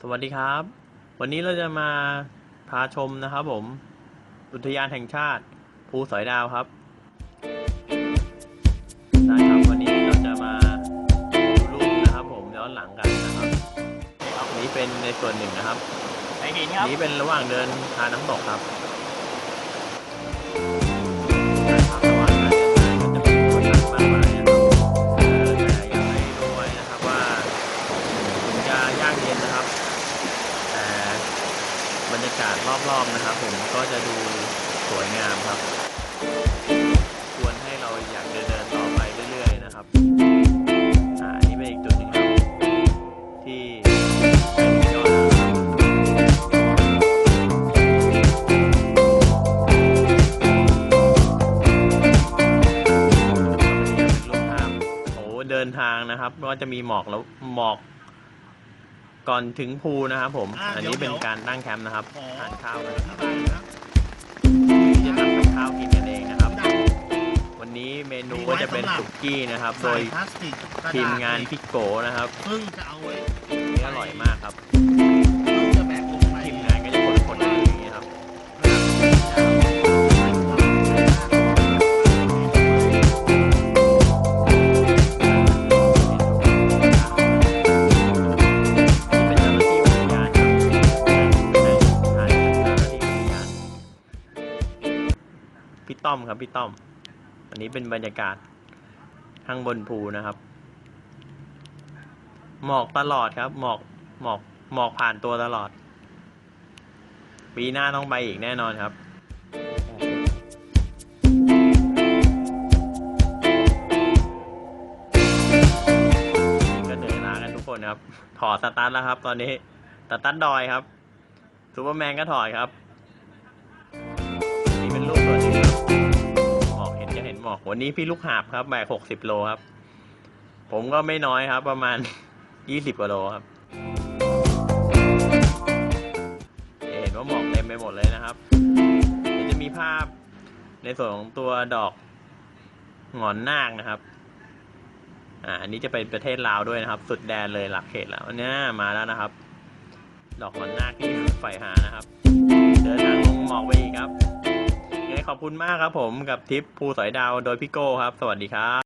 สวัสดีครับ วันนี้เราจะมาพาชมนะครับผม อุทยานแห่งชาติ ภูสอยดาวครับได้ครับวันนี้เราจะมาดูรูปนะครับผมย้อนหลังกันนะครับครับนี้เป็นในส่วนหนึ่งนะครับไอหินครับนี้เป็นระหว่างเดินทางน้ำตกครับครับระหว่างการเดินทางก็จะมีคนมากมายนะครับเออแต่อยากให้ดูไว้นะครับว่าถึงจะยากเย็นนะครับแต่บรรยากาศรอบๆนะครับผมก็จะดูสวยงามครับ ควรให้เราอยากเดินเดินต่อไปเรื่อยๆนะครับอ่านนี่เป็นอีกจุดหนึ่งครับที่เป็นยอดนะโอ้เดินทางนะครับก็จะมีหมอกแล้วหมอก ก่อนถึงภูนะครับผม อ่าอันนี้เดี๋เป็ยนว การตั้งแคมป์นะครับขอทานข้าวกันอธิบายหนะครับที่จะทำกับข้าวกินกันเองนะครับดังวันนี้เมนูก็จะเป็นสุกี้นะครับ โดใส่ยพลาสติกกระดษทีมงานพี่โกนะครับ เพิ่งจะเอาไว้ นี่อร่อยมาก พี่ต้อมครับพี่ต้อม อันนี้เป็นบรรยากาศข้างบนภูนะครับ หมอกตลอดครับ หมอกหมอกหมอกผ่านตัวตลอด ปีหน้าต้องไปอีกแน่นอนครับก็เหนื่อยล้ากันทุกคนครับ ถอดสตาร์ทแล้วครับ ตอนนี้สตาร์ทดอยครับซูเปอร์แมนก็ถอดครับ วันนี้พี่ลูกหาบครับแบกหกสิบโลครับ ผมก็ไม่น้อยครับ ประมาณยี่สิบกว่าโลครับเห็นว่าหมอกเต็มไปหมดเลยนะครับเดี๋ยวจะมีภาพในส่วนของตัวดอกหงอนนาคนะครับ อ่า อันนี้จะเป็นประเทศลาวด้วยนะครับ สุดแดนเลยหลักเขตแล้วเนี่ยมาแล้วนะครับ ดอกหงอนนาคที่ใฝ่หานะครับ เดินทางลงหมอกไปอีก ขอบคุณมากครับผมกับทิปภูสอยดาวโดยพี่โก้ครับ สวัสดีครับ